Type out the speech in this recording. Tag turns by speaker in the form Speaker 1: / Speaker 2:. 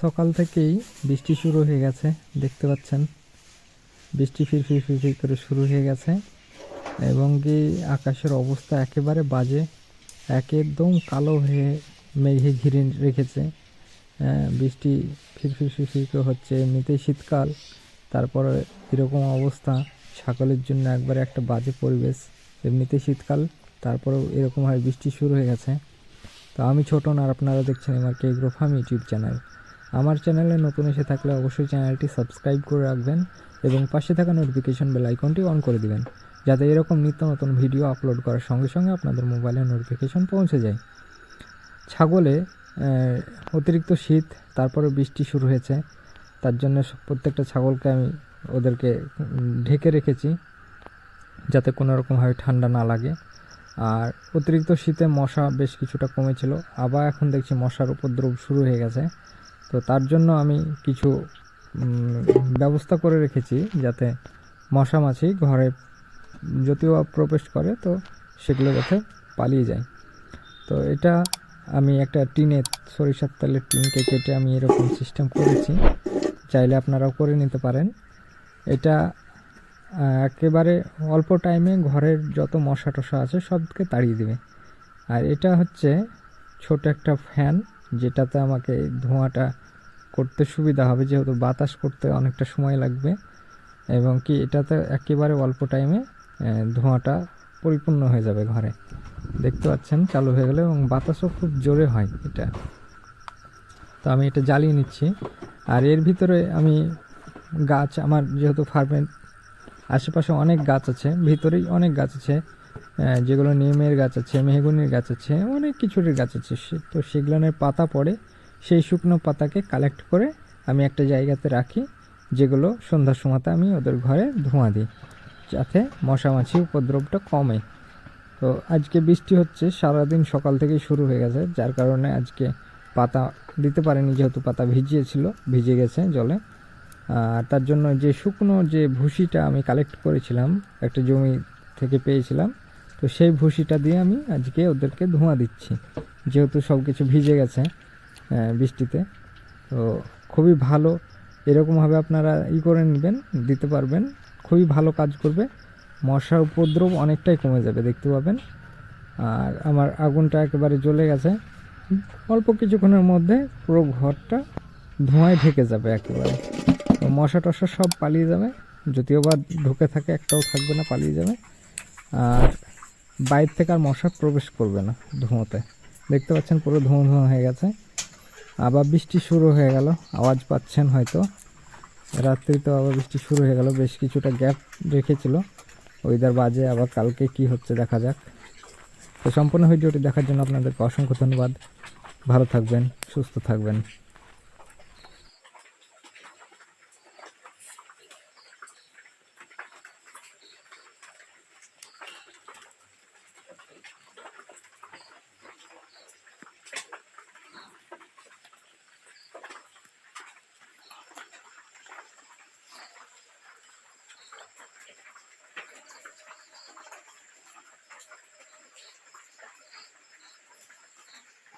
Speaker 1: সকাল থেকেই বৃষ্টি শুরু হয়ে গেছে দেখতে পাচ্ছেন। বৃষ্টি ফির ফির ফির ফির করে শুরু হয়ে গেছে এবং কি আকাশের অবস্থা একেবারে বাজে একদম কালো হয়ে মেঘে ঘিরে রেখেছে। আহ, বৃষ্টি ফির ফির ফির ফির করে হচ্ছে। এমনিতেই শীতকাল তারপরে এরকম অবস্থা ছাগলের জন্য একবারে একটা বাজে পরিবেশ। এমনিতেই শীতকাল তারপরেও এরকমভাবে বৃষ্টি শুরু হয়ে গেছে। তো আমি ছোটন আর আপনারা দেখছেন আমার কে ফার্ম ইউটিউব চ্যানেল। আমার চ্যানেলে নতুন এসে থাকলে অবশ্যই চ্যানেলটি সাবস্ক্রাইব করে রাখবেন এবং পাশে থাকা নোটিফিকেশন বেল আইকনটি অন করে দিবেন, যাতে এরকম নিত্য নতুন ভিডিও আপলোড করার সঙ্গে সঙ্গে আপনাদের মোবাইলে নোটিফিকেশন পৌঁছে যায়। ছাগলে অতিরিক্ত শীত তারপরে বৃষ্টি শুরু হয়েছে, তার জন্য প্রত্যেকটা ছাগলকে আমি ওদেরকে ঢেকে রেখেছি, যাতে কোনো রকমভাবে ঠান্ডা না লাগে। আর অতিরিক্ত শীতে মশা বেশ কিছুটা কমেছিল, আবার এখন দেখছি মশার উপদ্রব শুরু হয়ে গেছে। তো তার জন্য আমি কিছু ব্যবস্থা করে রেখেছি যাতে মশা মাছি ঘরে যদিও প্রবেশ করে, তো সেগুলো যাতে পালিয়ে যায়। তো এটা আমি একটা টিনে সরিষার তেলের টিনকে কেটে আমি এরকম সিস্টেম করেছি। চাইলে আপনারাও করে নিতে পারেন। এটা একেবারে অল্প টাইমে ঘরের যত মশা টশা আছে সবকে তাড়িয়ে দেবে। আর এটা হচ্ছে ছোট একটা ফ্যান যেটাতে আমাকে ধোঁয়াটা করতে সুবিধা হবে, যেহেতু বাতাস করতে অনেকটা সময় লাগবে। এবং কি এটাতে একেবারে অল্প টাইমে ধোঁয়াটা পরিপূর্ণ হয়ে যাবে ঘরে। দেখতে পাচ্ছেন, চালু হয়ে গেলে এবং বাতাসও খুব জোরে হয় এটা। তো আমি এটা জ্বালিয়ে নিচ্ছি। আর এর ভিতরে আমি গাছ, আমার যেহেতু ফার্মের আশেপাশে অনেক গাছ আছে, ভিতরেই অনেক গাছ আছে। যেগুলো নিমের গাছ আছে, মেহগুনির গাছ আছে, অনেক কিছুরই গাছ আছে। তো সেগুলোর পাতা পড়ে, সেই শুকনো পাতাকে কালেক্ট করে আমি একটা জায়গাতে রাখি, যেগুলো সন্ধ্যার সময়তে আমি ওদের ঘরে ধোঁয়া দিই, যাতে মশামাছি উপদ্রবটা কমে। তো আজকে বৃষ্টি হচ্ছে, সারাদিন সকাল থেকেই শুরু হয়ে গেছে, যার কারণে আজকে পাতা দিতে পারেনি, যেহেতু পাতা ভিজিয়েছিল, ভিজে গেছে জলে। আর তার জন্য যে শুকনো যে ভুসিটা আমি কালেক্ট করেছিলাম, একটা জমি থেকে পেয়েছিলাম তো সেই ভুসিটা দিয়ে আমি আজকে ওদেরকে ধোঁয়া দিচ্ছি। যেহেতু সব কিছু ভিজে গেছে বৃষ্টিতে, তো খুবই ভালো এরকমভাবে আপনারা ই করে নেবেন, দিতে পারবেন। খুবই ভালো কাজ করবে। মশার উপদ্রব অনেকটাই কমে যাবে, দেখতে পাবেন। আর আমার আগুনটা একেবারে জ্বলে গেছে। অল্প কিছুক্ষণের মধ্যে পুরো ঘরটা ধোঁয়ায় ঢেকে যাবে একেবারে। মশা টশা সব পালিয়ে যাবে। যদিও বা ঢুকে থাকে, একটাও থাকবে না, পালিয়ে যাবে। আর বাইরে থেকে আর মশা প্রবেশ করবে না ধোঁয়াতে। দেখতে পাচ্ছেন পুরো ধোঁয়া ধোঁয়া হয়ে গেছে। আবার বৃষ্টি শুরু হয়ে গেল। আওয়াজ পাচ্ছেন হয়তো। রাত্রি তো আবার বৃষ্টি শুরু হয়ে গেল। বেশ কিছুটা গ্যাপ রেখেছিল। ওয়েদার বাজে, আবার কালকে কি হচ্ছে দেখা যাক। তো সম্পূর্ণ ভিডিওটি দেখার জন্য আপনাদেরকে অসংখ্য ধন্যবাদ। ভালো থাকবেন, সুস্থ থাকবেন।